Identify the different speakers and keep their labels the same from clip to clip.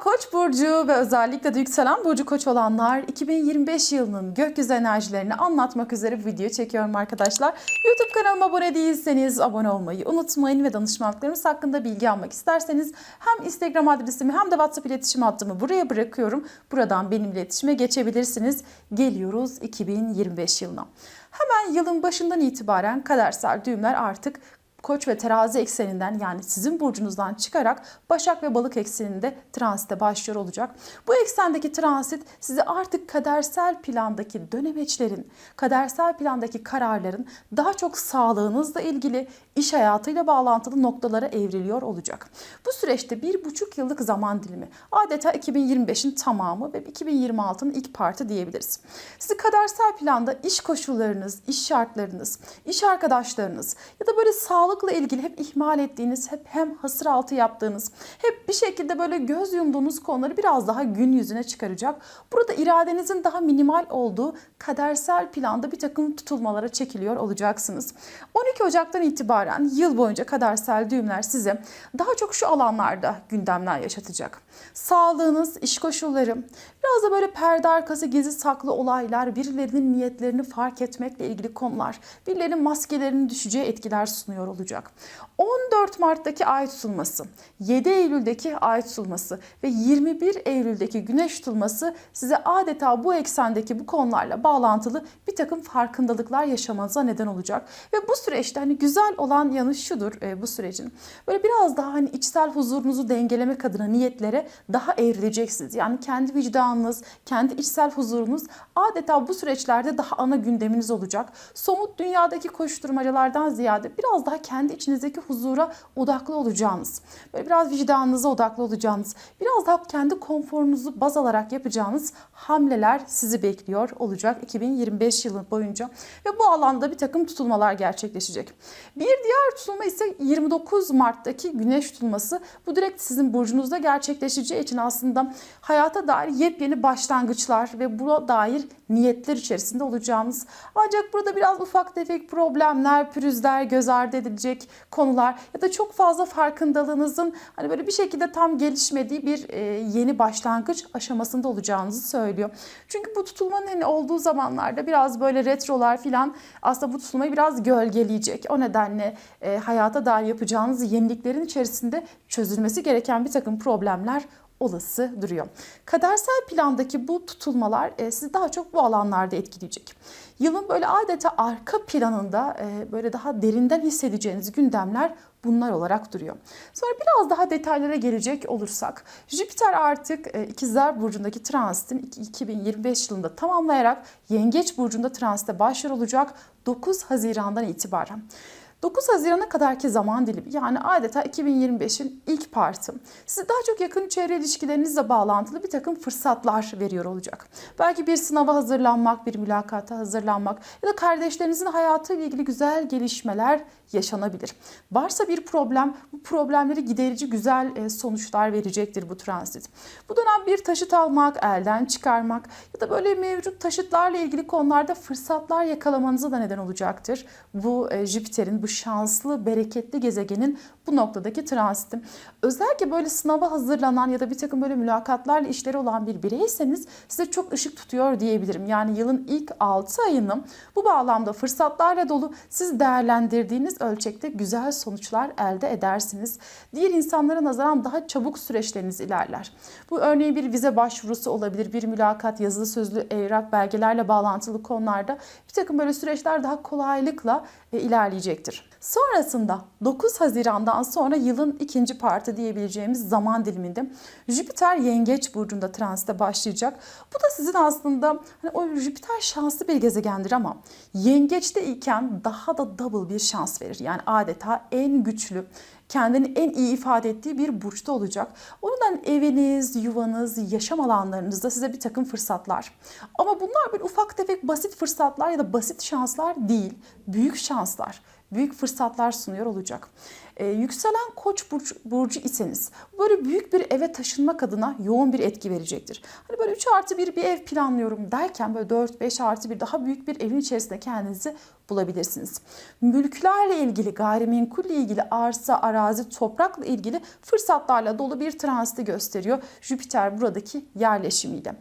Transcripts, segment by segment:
Speaker 1: Koç burcu ve özellikle de yükselen burcu Koç olanlar 2025 yılının gökyüzü enerjilerini anlatmak üzere bir video çekiyorum arkadaşlar. YouTube kanalıma abone değilseniz abone olmayı unutmayın ve danışmanlıklarımız hakkında bilgi almak isterseniz hem Instagram adresimi hem de WhatsApp iletişim hattımı buraya bırakıyorum. Buradan benimle iletişime geçebilirsiniz. Geliyoruz 2025 yılına. Hemen yılın başından itibaren kadersel düğümler artık Koç ve terazi ekseninden yani sizin burcunuzdan çıkarak Başak ve Balık ekseninde transite başlıyor olacak. Bu eksendeki transit sizi artık kadersel plandaki dönemeçlerin, kadersel plandaki kararların daha çok sağlığınızla ilgili iş hayatıyla bağlantılı noktalara evriliyor olacak. Bu süreçte bir buçuk yıllık zaman dilimi adeta 2025'in tamamı ve 2026'nın ilk parti diyebiliriz. Sizi kadersel planda iş koşullarınız, iş şartlarınız, iş arkadaşlarınız ya da böyle sağlıkla ilgili hep ihmal ettiğiniz, hep hem hasır altı yaptığınız, hep bir şekilde böyle göz yumduğunuz konuları biraz daha gün yüzüne çıkaracak. Burada iradenizin daha minimal olduğu kadersel planda bir takım tutulmalara çekiliyor olacaksınız. 12 Ocak'tan itibaren yıl boyunca kadersel düğümler size daha çok şu alanlarda gündemler yaşatacak. Sağlığınız, iş koşulları, biraz da böyle perde arkası gizli saklı olaylar, birilerinin niyetlerini fark etmekle ilgili konular, birilerinin maskelerinin düşeceği etkiler sunuyor olacak. 14 Mart'taki ay tutulması, 7 Eylül'deki ay tutulması ve 21 Eylül'deki güneş tutulması size adeta bu eksendeki bu konularla bağlantılı bir takım farkındalıklar yaşamanıza neden olacak. Ve bu süreçte hani güzel olan yanı şudur e, bu sürecin. Böyle biraz daha hani içsel huzurunuzu dengelemek adına niyetlere daha evrileceksiniz. Yani kendi vicdanınız, kendi içsel huzurunuz adeta bu süreçlerde daha ana gündeminiz olacak. Somut dünyadaki koşturmacalardan ziyade biraz daha kendi içinizdeki huzura odaklı olacağınız, böyle biraz vicdanınıza odaklı olacağınız, biraz daha kendi konforunuzu baz alarak yapacağınız hamleler sizi bekliyor olacak 2025 yılı boyunca. Ve bu alanda bir takım tutulmalar gerçekleşecek. Bir diğer tutulma ise 29 Mart'taki güneş tutulması. Bu direkt sizin burcunuzda gerçekleşeceği için aslında hayata dair yepyeni başlangıçlar ve buna dair niyetler içerisinde olacağınız. Ancak burada biraz ufak tefek problemler, pürüzler göz ardı edilecek konular ya da çok fazla farkındalığınızın hani böyle bir şekilde tam gelişmediği bir e, yeni başlangıç aşamasında olacağınızı söylüyor. Çünkü bu tutulmanın hani olduğu zamanlarda biraz böyle retrolar filan aslında bu tutulmayı biraz gölgeleyecek. O nedenle e, hayata dair yapacağınız yeniliklerin içerisinde çözülmesi gereken bir takım problemler olası duruyor. Kadersel plandaki bu tutulmalar e, sizi daha çok bu alanlarda etkileyecek. Yılın böyle adeta arka planında e, böyle daha derinden hissedeceğiniz gündemler bunlar olarak duruyor. Sonra biraz daha detaylara gelecek olursak Jüpiter artık e, İkizler Burcu'ndaki transitin 2025 yılında tamamlayarak Yengeç Burcu'nda transite başlar olacak 9 Haziran'dan itibaren. 9 Haziran'a kadarki zaman dilimi yani adeta 2025'in ilk parti size daha çok yakın çevre ilişkilerinizle bağlantılı bir takım fırsatlar veriyor olacak. Belki bir sınava hazırlanmak, bir mülakata hazırlanmak ya da kardeşlerinizin hayatıyla ilgili güzel gelişmeler yaşanabilir. Varsa bir problem, bu problemleri giderici güzel e, sonuçlar verecektir bu transit. Bu dönem bir taşıt almak, elden çıkarmak ya da böyle mevcut taşıtlarla ilgili konularda fırsatlar yakalamanıza da neden olacaktır. Bu e, Jüpiter'in, bu şanslı, bereketli gezegenin bu noktadaki transiti. Özellikle böyle sınava hazırlanan ya da bir takım böyle mülakatlarla işleri olan bir bireyseniz size çok ışık tutuyor diyebilirim. Yani yılın ilk 6 ayını bu bağlamda fırsatlarla dolu siz değerlendirdiğiniz ölçekte güzel sonuçlar elde edersiniz. Diğer insanlara nazaran daha çabuk süreçleriniz ilerler. Bu örneğin bir vize başvurusu olabilir, bir mülakat, yazılı sözlü evrak, belgelerle bağlantılı konularda bir takım böyle süreçler daha kolaylıkla e, ilerleyecektir. Sonrasında 9 Haziran'dan sonra yılın ikinci parti diyebileceğimiz zaman diliminde Jüpiter Yengeç burcunda transite başlayacak. Bu da sizin aslında hani o Jüpiter şanslı bir gezegendir ama Yengeç'te iken daha da double bir şans verir. Yani adeta en güçlü, kendini en iyi ifade ettiği bir burçta olacak. O yüzden eviniz, yuvanız, yaşam alanlarınızda size bir takım fırsatlar. Ama bunlar böyle ufak tefek basit fırsatlar ya da basit şanslar değil, büyük şanslar büyük fırsatlar sunuyor olacak. e, yükselen koç burcu, burcu iseniz böyle büyük bir eve taşınmak adına yoğun bir etki verecektir. Hani böyle 3 artı 1 bir ev planlıyorum derken böyle 4-5 artı 1 daha büyük bir evin içerisinde kendinizi bulabilirsiniz. Mülklerle ilgili, gayrimenkulle ilgili, arsa, arazi, toprakla ilgili fırsatlarla dolu bir transiti gösteriyor Jüpiter buradaki yerleşimiyle.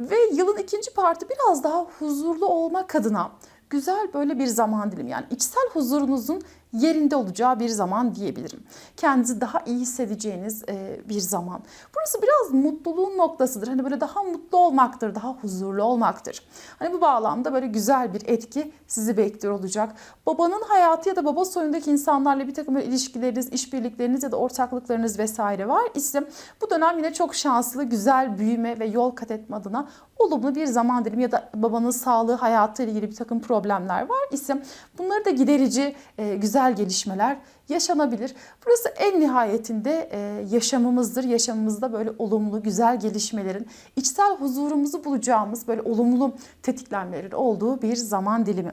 Speaker 1: Ve yılın ikinci parti biraz daha huzurlu olmak adına güzel böyle bir zaman dilimi yani içsel huzurunuzun yerinde olacağı bir zaman diyebilirim. Kendinizi daha iyi hissedeceğiniz e, bir zaman. Burası biraz mutluluğun noktasıdır. Hani böyle daha mutlu olmaktır, daha huzurlu olmaktır. Hani bu bağlamda böyle güzel bir etki sizi bekliyor olacak. Babanın hayatı ya da baba soyundaki insanlarla bir takım böyle ilişkileriniz, işbirlikleriniz ya da ortaklıklarınız vesaire var ise bu dönem yine çok şanslı, güzel büyüme ve yol kat etme adına olumlu bir zaman dilimi ya da babanın sağlığı, hayatı ile ilgili bir takım problemler var ise bunları da giderici e, güzel gelişmeler yaşanabilir. Burası en nihayetinde e, yaşamımızdır. Yaşamımızda böyle olumlu, güzel gelişmelerin, içsel huzurumuzu bulacağımız böyle olumlu tetiklenmelerin olduğu bir zaman dilimi.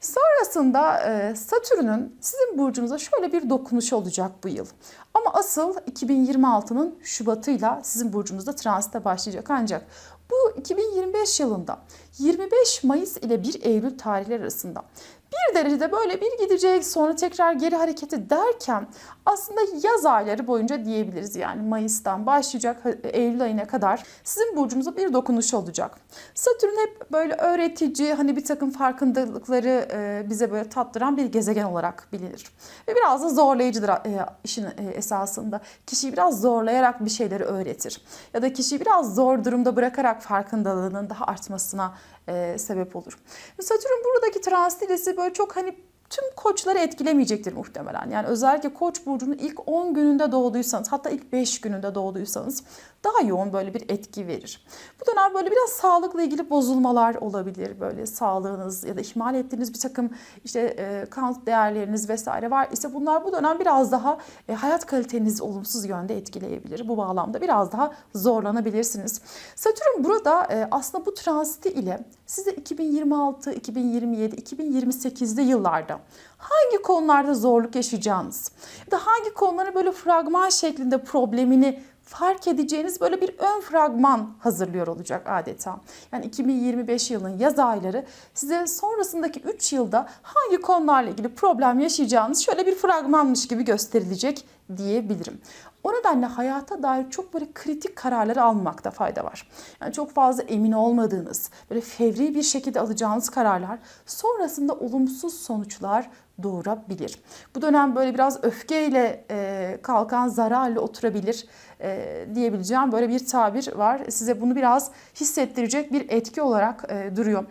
Speaker 1: Sonrasında e, Satürn'ün sizin burcunuza şöyle bir dokunuşu olacak bu yıl. Ama asıl 2026'nın Şubat'ıyla sizin burcunuzda transite başlayacak ancak bu 2025 yılında 25 Mayıs ile 1 Eylül tarihleri arasında bir derecede böyle bir gidecek sonra tekrar geri hareketi derken aslında yaz ayları boyunca diyebiliriz yani Mayıs'tan başlayacak Eylül ayına kadar sizin burcunuza bir dokunuş olacak. Satürn hep böyle öğretici hani bir takım farkındalıkları bize böyle tattıran bir gezegen olarak bilinir. Ve biraz da zorlayıcıdır işin esasında. Kişiyi biraz zorlayarak bir şeyleri öğretir. Ya da kişiyi biraz zor durumda bırakarak farkındalığının daha artmasına e, sebep olur. Satürn buradaki transit böyle çok hani tüm koçları etkilemeyecektir muhtemelen. Yani özellikle koç burcunun ilk 10 gününde doğduysanız hatta ilk 5 gününde doğduysanız daha yoğun böyle bir etki verir. Bu dönem böyle biraz sağlıkla ilgili bozulmalar olabilir. Böyle sağlığınız ya da ihmal ettiğiniz bir takım işte e, kan değerleriniz vesaire var ise bunlar bu dönem biraz daha e, hayat kalitenizi olumsuz yönde etkileyebilir. Bu bağlamda biraz daha zorlanabilirsiniz. Satürn burada e, aslında bu transiti ile size 2026, 2027, 2028'de yıllarda hangi konularda zorluk yaşayacağınız ya da hangi konuları böyle fragman şeklinde problemini fark edeceğiniz böyle bir ön fragman hazırlıyor olacak adeta. Yani 2025 yılının yaz ayları size sonrasındaki 3 yılda hangi konularla ilgili problem yaşayacağınız şöyle bir fragmanmış gibi gösterilecek diyebilirim. O nedenle hayata dair çok böyle kritik kararları almakta fayda var. Yani çok fazla emin olmadığınız, böyle fevri bir şekilde alacağınız kararlar sonrasında olumsuz sonuçlar doğurabilir. Bu dönem böyle biraz öfkeyle e, kalkan zararla oturabilir e, diyebileceğim böyle bir tabir var. Size bunu biraz hissettirecek bir etki olarak e, duruyor.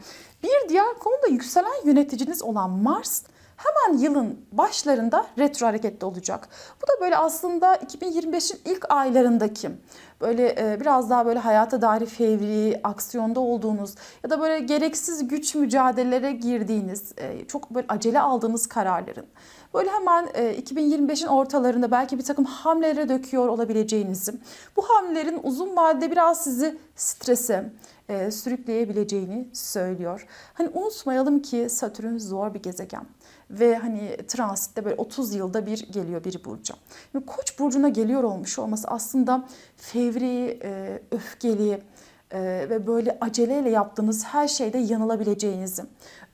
Speaker 1: Bir diğer konu da yükselen yöneticiniz olan Mars hemen yılın başlarında retro harekette olacak. Bu da böyle aslında 2025'in ilk aylarındaki böyle e, biraz daha böyle hayata dair fevri, aksiyonda olduğunuz ya da böyle gereksiz güç mücadelelere girdiğiniz, e, çok böyle acele aldığınız kararların böyle hemen 2025'in ortalarında belki bir takım hamlelere döküyor olabileceğinizi, bu hamlelerin uzun vadede biraz sizi strese, e, sürükleyebileceğini söylüyor. Hani unutmayalım ki Satürn zor bir gezegen ve hani transitte böyle 30 yılda bir geliyor bir burca. Yani Koç burcuna geliyor olmuş olması aslında fevri, e, öfkeli, ee, ve böyle aceleyle yaptığınız her şeyde yanılabileceğinizi,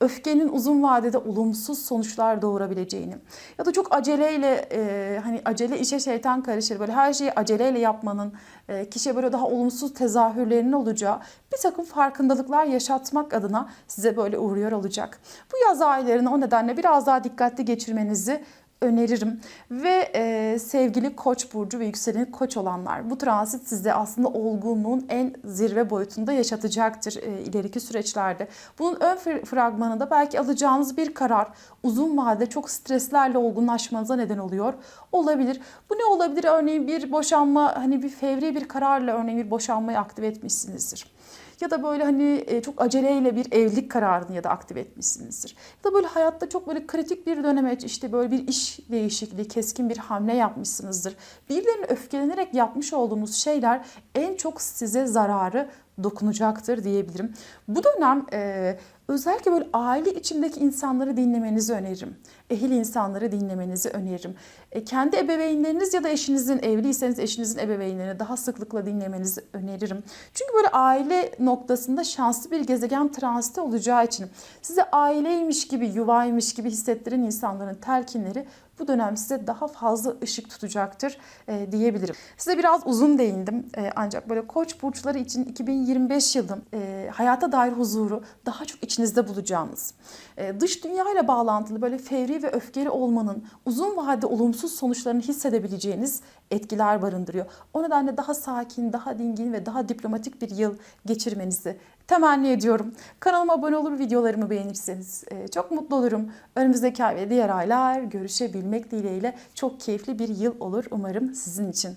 Speaker 1: öfkenin uzun vadede olumsuz sonuçlar doğurabileceğini ya da çok aceleyle e, hani acele işe şeytan karışır böyle her şeyi aceleyle yapmanın e, kişiye böyle daha olumsuz tezahürlerinin olacağı bir takım farkındalıklar yaşatmak adına size böyle uğruyor olacak. Bu yaz aylarını o nedenle biraz daha dikkatli geçirmenizi öneririm. Ve e, sevgili koç burcu ve yükseleni koç olanlar bu transit size aslında olgunluğun en zirve boyutunda yaşatacaktır e, ileriki süreçlerde. Bunun ön fragmanında belki alacağınız bir karar uzun vadede çok streslerle olgunlaşmanıza neden oluyor olabilir. Bu ne olabilir? Örneğin bir boşanma hani bir fevri bir kararla örneğin bir boşanmayı aktive etmişsinizdir ya da böyle hani e, çok aceleyle bir evlilik kararını ya da aktive etmişsinizdir. Ya da böyle hayatta çok böyle kritik bir döneme işte böyle bir iş değişikliği, keskin bir hamle yapmışsınızdır. Birilerine öfkelenerek yapmış olduğunuz şeyler en çok size zararı dokunacaktır diyebilirim. Bu dönem e, Özellikle böyle aile içindeki insanları dinlemenizi öneririm. Ehil insanları dinlemenizi öneririm. E, kendi ebeveynleriniz ya da eşinizin, evliyseniz eşinizin ebeveynlerini daha sıklıkla dinlemenizi öneririm. Çünkü böyle aile noktasında şanslı bir gezegen transiti olacağı için size aileymiş gibi, yuvaymış gibi hissettiren insanların telkinleri bu dönem size daha fazla ışık tutacaktır e, diyebilirim. Size biraz uzun değindim E, ancak böyle koç burçları için 2025 yılı e, hayata dair huzuru daha çok içinizde bulacağınız, e, dış dünya ile bağlantılı böyle fevri ve öfkeli olmanın uzun vadede olumsuz sonuçlarını hissedebileceğiniz etkiler barındırıyor. O nedenle daha sakin, daha dingin ve daha diplomatik bir yıl geçirmenizi temenni ediyorum. Kanalıma abone olur, videolarımı beğenirseniz e, çok mutlu olurum. Önümüzdeki ay ve diğer aylar görüşebilmek dileğiyle çok keyifli bir yıl olur umarım sizin için.